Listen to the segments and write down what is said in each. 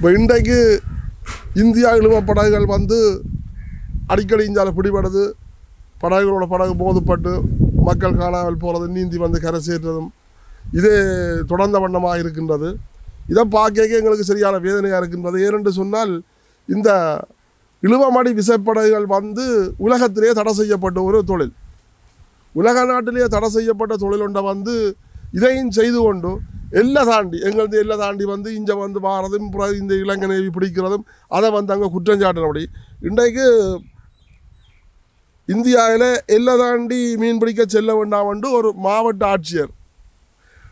இப்போ இன்றைக்கு இந்தியா இழுவ படகுகள் வந்து அடிக்கடி இந்தியாவில் பிடிபடுது. படகுகளோட படகு போதுப்பட்டு மக்கள் காணாமல் போகிறது நீந்தி வந்து கரை சேர்றதும் இதே தொடர்ந்த வண்ணமாக இருக்கின்றது. இதை பார்க்க எங்களுக்கு சரியான வேதனையாக இருக்கின்றது. ஏனென்று சொன்னால் இந்த இழுவமடி விசைப்படகுகள் வந்து உலகத்திலேயே தடை செய்யப்பட்ட ஒரு தொழில். உலக நாட்டிலேயே தடை செய்யப்பட்ட தொழில் ஒன்றை வந்து இதையும் செய்து கொண்டு எல்லை தாண்டி எங்களது எல்லை தாண்டி வந்து இங்கே வந்து வாரதும் இந்த இலங்கை நேவி பிடிக்கிறதும் அதை வந்து அங்கே குற்றம் சாட்டினபடி இன்றைக்கு இந்தியாவில் எல்லை தாண்டி மீன் பிடிக்க செல்ல வேண்டாம் ஒரு மாவட்ட ஆட்சியர்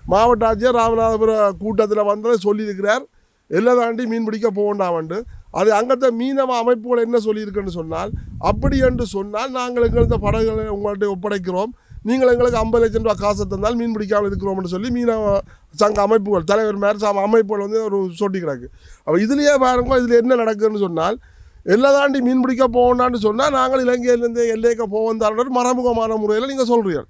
மாவட்ட ஆட்சியர் ராமநாதபுரம் கூட்டத்தில் வந்ததை சொல்லியிருக்கிறார் எல்லை தாண்டி மீன் பிடிக்க போக வேண்டாம் அது அங்கத்த மீனவ அமைப்புகள் என்ன சொல்லியிருக்குன்னு சொன்னால் அப்படி என்று சொன்னால் நாங்கள் எங்களது படகுகளை உங்கள்கிட்ட ஒப்படைக்கிறோம் நீங்கள் எங்களுக்கு ஐம்பது லட்சம் ரூபா காசு தந்தால் மீன் பிடிக்காமல் இருக்கிறோம்னு சொல்லி மீனவ சங்க அமைப்புகள் தலைவர் மேலே சம அமைப்புகள் வந்து ஒரு சொட்டி கிடக்கு. அப்போ இதுலேயே பாருங்க இதில் என்ன நடக்குதுன்னு சொன்னால் எல்லை தாண்டி மீன் பிடிக்க போகணான்னு சொன்னால் நாங்கள் இலங்கையிலேருந்து எல்லைக்கு போவோம் மறைமுகமான முறையில் நீங்கள் சொல்கிறீர்கள்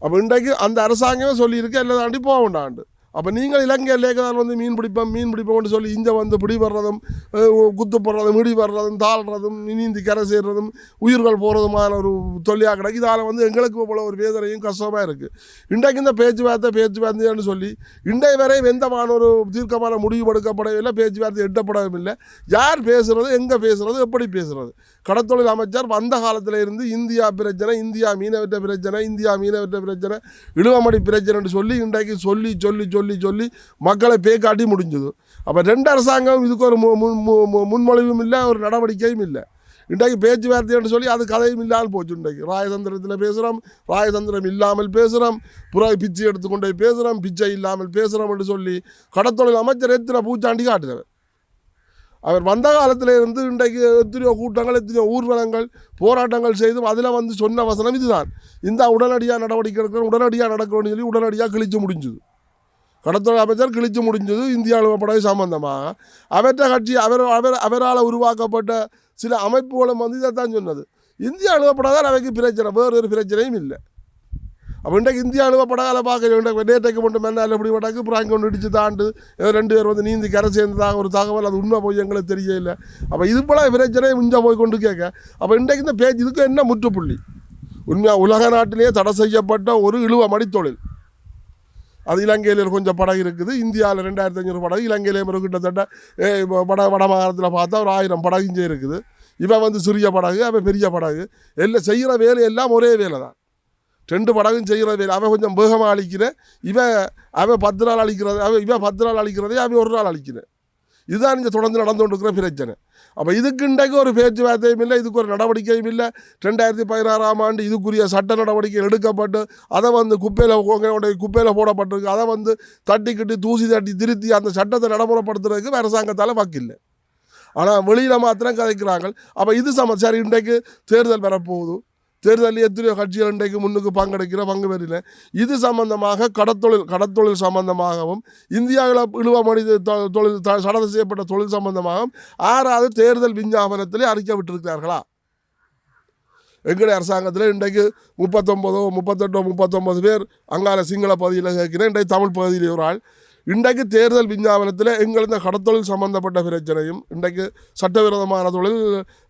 அப்போ இன்றைக்கு அந்த அரசாங்கமே சொல்லியிருக்கு எல்லா தாண்டி போக வேண்டாண்டு அப்போ நீங்கள் இலங்கை எல்லைக்கு வந்து மீன் பிடிப்போம் மீன் பிடிப்போம்னு சொல்லி இங்கே வந்து பிடி வர்றதும் அஹ், குத்து போடுறதும் இடி வர்றதும் தாழ்றதும் நீந்தி கரை சேர்றதும் உயிர்கள் போகிறதுமான ஒரு தொல்லியாக கிடக்கு. இதால் வந்து எங்களுக்கு போல ஒரு வேதனையும் கஷ்டமாக இருக்குது இன்றைக்கு இந்த பேச்சுவார்த்தை பேச்சுவார்த்தைன்னு சொல்லி இன்றைய வரை எந்தமான ஒரு தீர்க்கமான முடிவு எடுக்கப்படவில்லை பேச்சுவார்த்தை எட்டப்படவும் இல்லை யார் பேசுகிறது எங்கே பேசுகிறது எப்படி பேசுகிறது கடத்தொழில் அமைச்சர் வந்த காலத்தில் இருந்து இந்தியா பிரச்சனை இந்தியா மீனவற்ற பிரச்சனை இந்தியா மீனவற்ற பிரச்சனை இழுவமடி பிரச்சனைன்னு சொல்லி இன்றைக்கு சொல்லி சொல்லி சொல்லி சொல்லி சொல்லி மக்களை பேக்காட்டி முடிஞ்சது அப்போ ரெண்டு அரசாங்கம் இதுக்கு ஒரு மு- மு- மு- முன்மொழிவும் இல்லை ஒரு நடவடிக்கையும் இல்லை இன்றைக்கு பேச்சுவார்த்தைன்னு சொல்லி அது கதையும் இல்லாமல் போச்சு இன்றைக்கு ராயதந்திரத்தில் பேசுகிறோம் ராயதந்திரம் இல்லாமல் பேசுகிறோம் புற பிச்சை எடுத்துக்கொண்டே பேசுகிறோம் பிச்சை இல்லாமல் பேசுகிறோம் என்று சொல்லி கடத்தொழில் அமைச்சர் எத்தனை பூச்சாண்டி காட்டுறவர் அவர் வந்த காலத்தில் இருந்து இன்றைக்கு எத்தனையோ கூட்டங்கள் எத்தனையோ ஊர்வலங்கள் போராட்டங்கள் செய்தும் அதில் வந்து சொன்ன வசனம் இதுதான் இந்த உடனடியாக நடவடிக்கை எடுக்கணும் உடனடியாக நடக்கணும்னு சொல்லி உடனடியாக கிழிச்சு முடிஞ்சுது கடத்தொழில் அமைச்சர் கிழிச்சு முடிஞ்சது இந்திய அலுவலப்படை சம்பந்தமாக அவற்ற கட்சி அவர் அவர் அவரால் உருவாக்கப்பட்ட சில அமைப்புகளும் வந்து இதை தான் சொன்னது. இந்திய அலுவலப்படாதான் அவைக்கு பிரச்சனை. வேறு ஒரு பிரச்சனையும் இல்லை. அப்போ இன்றைக்கு இந்திய அலுவலப்படாத பார்க்க நேற்றைக்கு மட்டும் மேலே எப்படி பட்டாக்கு பிராங்க ஒன்று இடிச்சு தாண்டு ஏதோ ரெண்டு பேர் வந்து நீந்தி கரை சேர்ந்ததாக ஒரு தகவல் அது உண்மை போய் எங்களுக்கு தெரியல அப்போ இது போல பிரச்சனை இங்கே போய் கொண்டு கேட்க அப்போ இன்றைக்கு இந்த பேச்சு இதுக்கு என்ன முற்றுப்புள்ளி? உண்மையாக உலக நாட்டிலேயே தடை செய்யப்பட்ட ஒரு இழுவ மடித்தொழில். அது இலங்கையில் கொஞ்சம் படகு இருக்குது. இந்தியாவில் ரெண்டாயிரத்தி ஐநூறு படகு இலங்கையிலே ஒரு கிட்டத்தட்ட ஏ, வட வட மாகாணத்தில் பார்த்தா ஒரு ஆயிரம் படகு இங்கே இருக்குது. இவன் வந்து சிறிய படகு அவன் பெரிய படகு. எல்லாம் செய்கிற வேலை எல்லாம் ஒரே வேலை தான். ரெண்டு படகும் செய்கிற வேலை. அவன் கொஞ்சம் வேகமாக அழிக்கிறேன் இவன் அவன் பத்து நாள் அழிக்கிறது அவன் இவன் பத்து நாள் அழிக்கிறதே அவன் ஒரு நாள் அழிக்கிறேன் இதுதான் இங்கே தொடர்ந்து நடந்து கொண்டிருக்கிற பிரச்சனை. அப்போ இதுக்கு இன்றைக்கு ஒரு பேச்சுவார்த்தையும் இல்லை இதுக்கு ஒரு நடவடிக்கையும் இல்லை. ரெண்டாயிரத்தி பதினாறாம் ஆண்டு இதுக்குரிய சட்ட நடவடிக்கை எடுக்கப்பட்டு அதை வந்து குப்பையில் குப்பையில் போடப்பட்டிருக்கு. அதை வந்து தட்டிக்கிட்டு தூசி தட்டி திருத்தி அந்த சட்டத்தை நடைமுறைப்படுத்துறதுக்கு அரசாங்கத்தால் வக்கில்லை ஆனால் வெளியில் மாத்திரம் கதைக்கிறாங்க அப்போ இது சம சரி இன்றைக்கு தேர்தல் வரப்போகுது. தேர்தலில் எத்தனையோ கட்சிகள் இன்றைக்கு முன்னுக்கு பங்கெடுக்கிற பங்கு பெறல இது சம்பந்தமாக கடத்தொழில் கடத்தொழில் சம்பந்தமாகவும் இந்தியாவில் இழுவ மனித தொ- தொழில் த- சடங்கு செய்யப்பட்ட தொழில் சம்பந்தமாகவும் ஆறாவது தேர்தல் விஞ்ஞாபனத்திலே அறிக்கை விட்டிருக்கிறார்களா? எங்களுடைய அரசாங்கத்தில் இன்றைக்கு முப்பத்தொம்பதோ முப்பத்தெட்டோ முப்பத்தொம்பது பேர் அங்கால சிங்கள பகுதியில் கேட்கிறேன். இன்றைக்கு தமிழ் பகுதியில் ஒரு ஆள். இன்றைக்கு தேர்தல் விஞ்ஞாபனத்தில் எங்கள் இந்த கடத்தொழில் சம்பந்தப்பட்ட பிரச்சனையும் இன்றைக்கு சட்டவிரோதமான தொழில்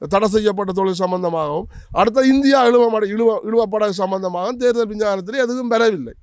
தடை செய்யப்பட்ட தொழில் சம்பந்தமாகவும் அடுத்த இந்தியா இழுவமடை இழுவ இழுவப்பட சம்பந்தமாகவும் தேர்தல் விஞ்ஞாபனத்தில் எதுவும் பெறவில்லை.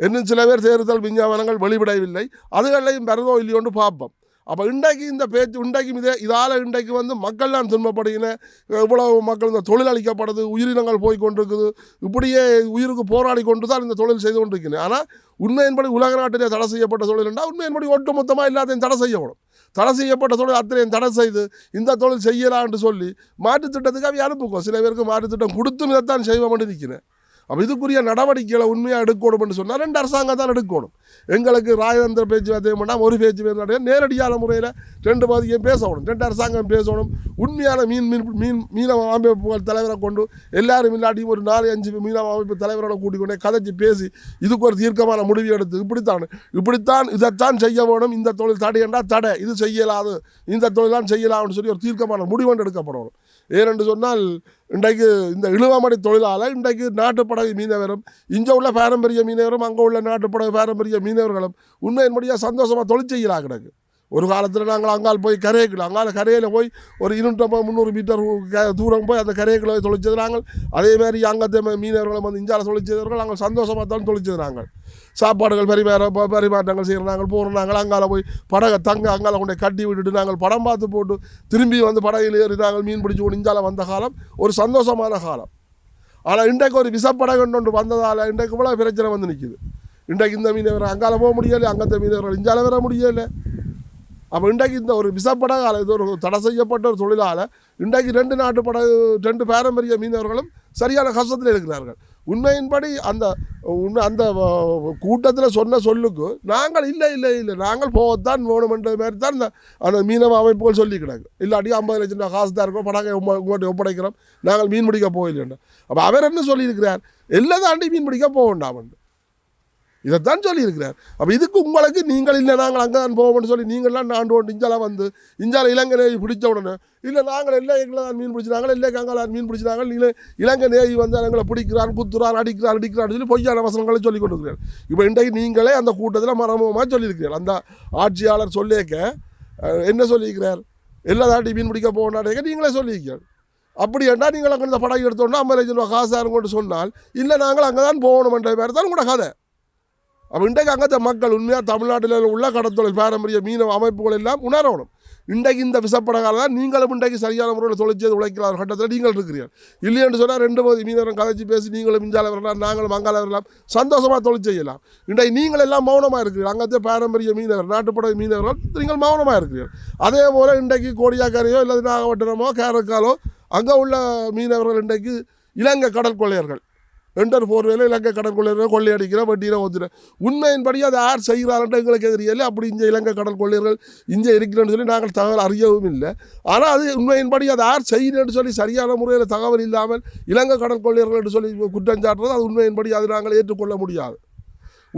இன்னும் சில பேர் தேர்தல் விஞ்ஞாபனங்கள் வெளிவிடவில்லை. அதுகளையும் பெறதோ இல்லையோன்னு பார்ப்போம். அப்போ இன்றைக்கு இந்த பேச்சு இன்றைக்கும் இதே இதால் இன்றைக்கு வந்து மக்கள்லாம் துன்பப்படுகின இவ்வளவு மக்கள் இந்த தொழில் அளிக்கப்படுது உயிரினங்கள் போய் கொண்டிருக்குது இப்படியே உயிருக்கு போராடி கொண்டு தான் இந்த தொழில் செய்து கொண்டிருக்கிறேன் ஆனால் உண்மையின்படி உலக நாட்டிலே தடை செய்யப்பட்ட தொழில் என்றால் உண்மையின்படி ஒட்டுமொத்தமாக எல்லாத்தையும் தடை செய்யப்படும். தடை செய்யப்பட்ட தொழில் அத்தனையும் தடை செய்து இந்த தொழில் செய்யலான்னு சொல்லி மாற்றுத்திட்டத்துக்காக திட்டத்துக்கு சில பேருக்கு மாற்றுத்திட்டம் கொடுத்தும் இதைத்தான் செய்வோம்னு நிற்கிறேன் அப்போ இதுக்குரிய நடவடிக்கைகளை உண்மையாக எடுக்கணும்னு சொன்னால் ரெண்டு அரசாங்கம் தான் எடுக்கணும். எங்களுக்கு ராஜதந்திர பேச்சுவார்த்தை பண்ணால் ஒரு பேச்சு பேர் நேரடியான முறையில் ரெண்டு பகுதியும் பேசணும். ரெண்டு அரசாங்கம் பேசணும். உண்மையான மீன் மீன் மீன் மீனவ அமைப்புகள் தலைவரை கொண்டு எல்லாரும் இல்லாட்டியும் ஒரு நாலு அஞ்சு மீனவ அமைப்பு தலைவரோட கூட்டிக் கொண்டே கதைச்சு பேசி இதுக்கு ஒரு தீர்க்கமான முடிவு எடுத்து இப்படித்தான் இப்படித்தான் இதைத்தான் செய்ய வேணும். இந்த தொழில் தடை என்றால் தடை. இது செய்யலாது. இந்த தொழில் தான் செய்யலாம்னு சொல்லி ஒரு தீர்க்கமான முடிவு எடுக்கப்படணும். ஏனென்று சொன்னால் இன்றைக்கு இந்த இழுவாமடை தொழிலால் இன்றைக்கு நாட்டுப்படகு மீனவரும் இங்கே உள்ள பாரம்பரிய மீனவரும் அங்கே உள்ள நாட்டுப்படகு பாரம்பரிய மீனவர்களும் உண்மையின்படியாக சந்தோஷமாக தொழில் செய்யலாம் கிடக்கு ஒரு காலத்தில் நாங்கள் அங்கால் போய் கரையக்கில் அங்கால கரையில் போய் ஒரு இருநூற்றம்பது முந்நூறு மீட்டர் க- தூரம் போய் அந்த கரையக்கில் போய் தொழிச்சது நாங்கள் அதே மாதிரி அங்கத்தை மீனவர்களை வந்து இஞ்சால தொலைச்சவர்கள் நாங்கள் சந்தோஷமாக தான் தொழிச்சது நாங்கள் சாப்பாடுகள் பரிமாற பரிமாற்றங்கள் செய்கிற நாங்கள் போகிறோம் நாங்கள் அங்கால போய் படகை தங்க அங்கால கொண்டு கட்டி விட்டுட்டு நாங்கள் படம் பார்த்து போட்டு திரும்பி வந்து படகில் ஏறி நாங்கள் மீன் பிடிச்சி கொண்டு இஞ்சால வந்த காலம் ஒரு சந்தோஷமான காலம். ஆனால் இன்றைக்கு ஒரு விசப்படகு ஒன்று வந்ததால் இன்றைக்கு இவ்வளோ பிரச்சனை வந்து நிற்கிது இன்றைக்கு இந்த மீனவர் அங்கால போக முடியலை அங்கத்தை மீனவர்கள் இஞ்சால வர முடியலை. அப்போ இன்றைக்கு இந்த ஒரு விசப்படகால இது ஒரு தடை செய்யப்பட்ட ஒரு தொழிலால் இன்றைக்கு ரெண்டு நாட்டு படகு ரெண்டு பாரம்பரிய மீனவர்களும் சரியான கஷ்டத்தில் இருக்கிறார்கள். உண்மையின்படி அந்த உண்மை அந்த கூட்டத்தில் சொன்ன சொல்லுக்கு நாங்கள் இல்லை இல்லை இல்லை நாங்கள் போகத்தான் வேணுமென்ற மாதிரி தான் அந்த அந்த மீனவ அமைப்புகள் சொல்லி இல்லாட்டி ஐம்பது லட்சம் ரூபா காசு தான் இருக்கோம் படகை உங்கள்கிட்ட ஒப்படைக்கிறோம் நாங்கள் மீன் பிடிக்க போகலைன்னா அப்போ அவர் என்ன சொல்லியிருக்கிறார்? எல்லாம் தாண்டி மீன் பிடிக்க போக வேண்டாம் இதைத்தான் சொல்லியிருக்கிறார். அப்போ இதுக்கு உங்களுக்கு நீங்கள் இல்லை நாங்கள் அங்கே தான் போவோம்னு சொல்லி நீங்கள்லாம் நாண்டு ஒன்று இஞ்சாலாம் வந்து இஞ்சால இலங்கை நேவி பிடிச்ச உடனே இல்லை நாங்கள் இல்லை எங்களை தான் மீன் பிடிச்சினாங்க இல்லை கங்கால மீன் பிடிச்சினாங்க இல்லை இலங்கை நேவி வந்து எங்களை பிடிக்கிறார் குத்துறார் அடிக்கிறார் அடிக்கிறான்னு சொல்லி பொய்யான வசனங்களை சொல்லி கொண்டிருக்கிறார். இப்போ இன்றைக்கு நீங்களே அந்த கூட்டத்தில் மரமமாக சொல்லியிருக்கிறார் அந்த ஆட்சியாளர் சொல்லியிருக்க என்ன சொல்லியிருக்கிறார்? எல்லா தாட்டி மீன் பிடிக்க போகணாடேங்க நீங்களே சொல்லியிருக்கிறார் அப்படி என்றால் நீங்கள் அங்கே இந்த படகு எடுத்தோன்னா ஐம்பது லட்சம் ரூபா கொண்டு சொன்னால் இல்லை நாங்கள் அங்கே தான் போகணுமென்ற பேர் தான் உங்களோட கதை. அப்போ இன்றைக்கு அங்கத்த மக்கள் உண்மையாக தமிழ்நாட்டில் உள்ள கடத்தொழில் பாரம்பரிய மீனவ அமைப்புகள் எல்லாம் உணரணும். இன்றைக்கு இந்த விசப்படகால தான் நீங்களும் இன்றைக்கு சரியான முறையில் தொழிற்சது உழைக்கலாம். கட்டத்தில் நீங்கள் இருக்கிறீர்கள். இல்லையென்று சொன்னால் ரெண்டு போது மீனவரும் கதைச்சி பேசி நீங்களும் மிஞ்சால வரலாம் நாங்களும் மங்கால வரலாம். சந்தோஷமாக தொழில் செய்யலாம். இன்றைக்கு நீங்கள் எல்லாம் மௌனமாக இருக்கிறீர்கள். அங்கத்தே பாரம்பரிய மீனவர் நாட்டுப்படை மீனவர்கள் நீங்கள் மௌனமாக இருக்கிறீர்கள். அதே போல் இன்றைக்கு கோடியாக்கரையோ இல்லை நாகப்பட்டினமோ கேரக்காலோ அங்கே உள்ள மீனவர்கள் இன்றைக்கு இலங்கை கடற்கொள்ளையர்கள். ரெண்டர் போர்வையில் இலங்கை கடற்கொள்ளையர்கள் கொள்ளையடிக்கிற வட்டியில் ஊற்றுற உண்மையின்படி அதை யார் செய்கிறாருன்ற எங்களுக்கு தெரியல அப்படி இங்கே இலங்கை கடற்கொள்ளையர்கள் இங்கே இருக்கிறேன்னு சொல்லி நாங்கள் தகவல் அறியவும் இல்லை. ஆனால் அது உண்மையின்படி அதை யார் செய்யணும்னு சொல்லி சரியான முறையில் தகவல் இல்லாமல் இலங்கை கடற்கொள்ளையர்கள் என்று சொல்லி குற்றம் சாட்டுறது அது உண்மையின்படி அதை நாங்கள் ஏற்றுக்கொள்ள முடியாது.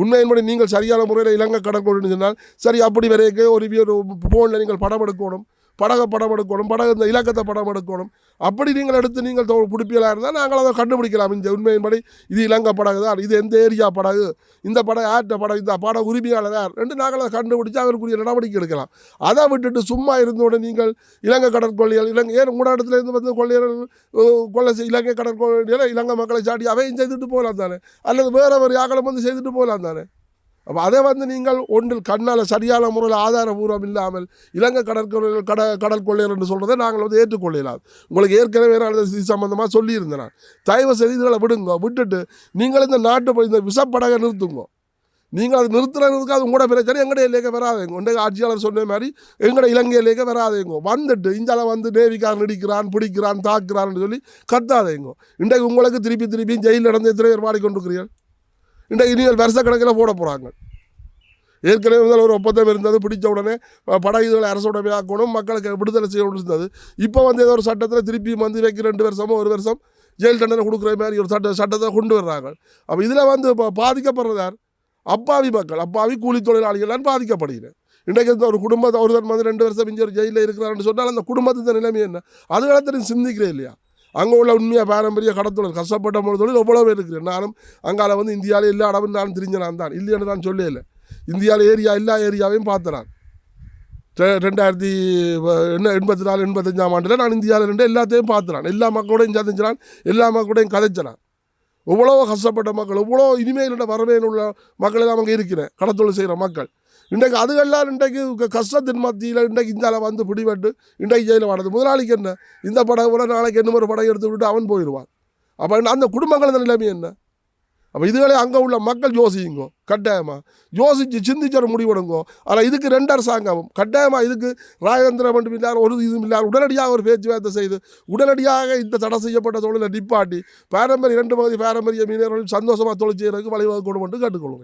உண்மையின்படி நீங்கள் சரியான முறையில் இலங்கை கடற்கொள்ளைன்னு சொன்னால் சரி அப்படி வரைக்கும் ஒரு ஒரு ஃபோனில் நீங்கள் படம் எடுக்கணும். படகை படம் எடுக்கணும் படகு இந்த இலக்கத்தை படம் எடுக்கணும். அப்படி நீங்கள் எடுத்து நீங்கள் தொ- பிடிப்பியலாக இருந்தால் நாங்கள் அதை கண்டுபிடிக்கலாம். இந்த உண்மையின்படி இது இலங்கை படகு தான் இது எந்த ஏரியா படகு இந்த படம் யார்கிட்ட படம் இந்த படம் உரிமையாளர் யார் ரெண்டு நாங்கள் அதை கண்டுபிடிச்சு அவருக்குரிய நடவடிக்கை எடுக்கலாம். அதை விட்டுட்டு சும்மா இருந்தோட நீங்கள் இலங்கை கடற்கொள்ளையர் இலங்கை ஏன் உங்களோட இடத்துல இருந்து வந்து கொள்ளையர்கள் கொள்ளை இலங்கை கடற்கொள்ளையர் இலங்கை மக்களை சாட்டி அவையும் செய்துட்டு போகலாம் தானே? அல்லது வேற ஒரு யாக்களும் வந்து செய்துட்டு போகலாம் தானே? அப்போ அதை வந்து நீங்கள் ஒன்றில் கண்ணால் சரியான முறையில் ஆதாரபூர்வம் இல்லாமல் இலங்கை கடற்கொள்ளைகள் கட கடல் கொள்ளையர் என்று சொல்கிறத நாங்கள் வந்து ஏற்றுக்கொள்ளலாம் உங்களுக்கு ஏற்கனவே நான் இது சம்மந்தமாக சொல்லியிருந்தேன் நான். தயவு செய்து இதுகளை விடுங்க. விட்டுட்டு நீங்கள் இந்த நாட்டு இந்த விஷப்படகை நிறுத்துங்க. நீங்கள் அது நிறுத்துறதுக்கு அது உங்களோட பிரச்சனை எங்கடைய இலைக்க வராதுங்க உண்டைய ஆட்சியாளர் சொன்ன மாதிரி எங்கட இலங்கை இலைக்க வராதுங்க வந்துட்டு இந்தியாவில் வந்து நேவிக்காரன் இடிக்கிறான் பிடிக்கிறான் தாக்குறான்னு சொல்லி கத்தாதேங்க. இன்றைக்கு உங்களுக்கு திருப்பி திருப்பி ஜெயிலில் நடந்து எத்தனை பேர் பாடிக்கொண்டிருக்கிறீர்கள் இன்றைக்கு நீங்கள் வருஷ கணக்கில் போட போகிறாங்க ஏற்கனவே இருந்தாலும் ஒரு ஒப்பந்தம் இருந்தது பிடிச்ச உடனே அஹ், படகுகளை ஆக்கணும் மக்களுக்கு விடுதலை செய்யணும் இருந்தது. இப்போ வந்து ஏதோ ஒரு சட்டத்தில் திருப்பி வந்து வைக்க ரெண்டு வருஷமோ ஒரு வருஷம் ஜெயில் தண்டனை கொடுக்குற மாதிரி ஒரு சட்ட சட்டத்தை கொண்டு வர்றாங்க. அப்போ இதில் வந்து இப்போ பாதிக்கப்படுறதார் அப்பாவி மக்கள் அப்பாவி கூலி தொழிலாளிகள்லாம் பாதிக்கப்படுகிறேன் இன்றைக்கு இந்த ஒரு குடும்பத்தை ஒருத்தர் வந்து ரெண்டு வருஷம் இங்கே ஒரு ஜெயிலில் இருக்கிறான்னு சொன்னால் அந்த குடும்பத்தின் நிலைமை என்ன? அது காலத்தில் சிந்திக்கிறேன் இல்லையா? அங்கே உள்ள உண்மையாக பாரம்பரிய கடத்தொழில் கஷ்டப்பட்ட மொழி தொழில் எவ்வளோ பேர் இருக்கிறேன் நானும் அங்கால வந்து இந்தியாவில் எல்லா இடமும் நானும் தெரிஞ்ச நான் தான். இல்லைன்னு தான் சொல்லவே இல்லை இந்தியாவில் ஏரியா எல்லா ஏரியாவையும் பார்த்துறான். ரெண்டாயிரத்தி என்ன எண்பத்தி நாலு எண்பத்தஞ்சாம் ஆண்டில் நான் இந்தியாவில் ரெண்டு எல்லாத்தையும் பார்த்துறான். எல்லா மக்களோடையும் சந்திச்சான் எல்லா மக்களோடையும் கதைச்சிறான். எவ்வளோ கஷ்டப்பட்ட மக்கள் எவ்வளோ இனிமேல் வரவேன் உள்ள மக்கள் எல்லாம் அங்கே இருக்கிறேன் கடத்தொழில் செய்கிற மக்கள். இன்றைக்கு அதுகள்லாம் இன்றைக்கு கஷ்டத்தின் மத்தியில் இன்றைக்கு இந்தியாவில் வந்து பிடிபட்டு இன்றைக்கு ஜெயிலில் வாடுது. முதலாளிக்கு என்ன? இந்த படம் கூட நாளைக்கு என்ன ஒரு படம் எடுத்து விட்டு அவன் போயிடுவான் அப்போ அந்த குடும்பங்களது நிலைமை என்ன? அப்போ இதுகளே அங்கே உள்ள மக்கள் யோசியுங்கோ கட்டாயமாக யோசித்து சிந்திச்சு ஒரு முடிவெடுங்கோ. ஆனால் இதுக்கு ரெண்டு அரசாங்கமும் கட்டாயமாக இதுக்கு ராஜேந்திர மட்டும் இல்லாத ஒரு இதுவும் இல்லாத உடனடியாக ஒரு பேச்சுவார்த்தை செய்து உடனடியாக இந்த தடை செய்யப்பட்ட தொழிலை நிப்பாட்டி பாரம்பரிய இரண்டு பகுதி பாரம்பரிய மீனவர்கள் சந்தோஷமாக தொழில் செய்கிறதுக்கு வழிவகுக்கணும் என்று கேட்டுக்கொள்கிறேன்.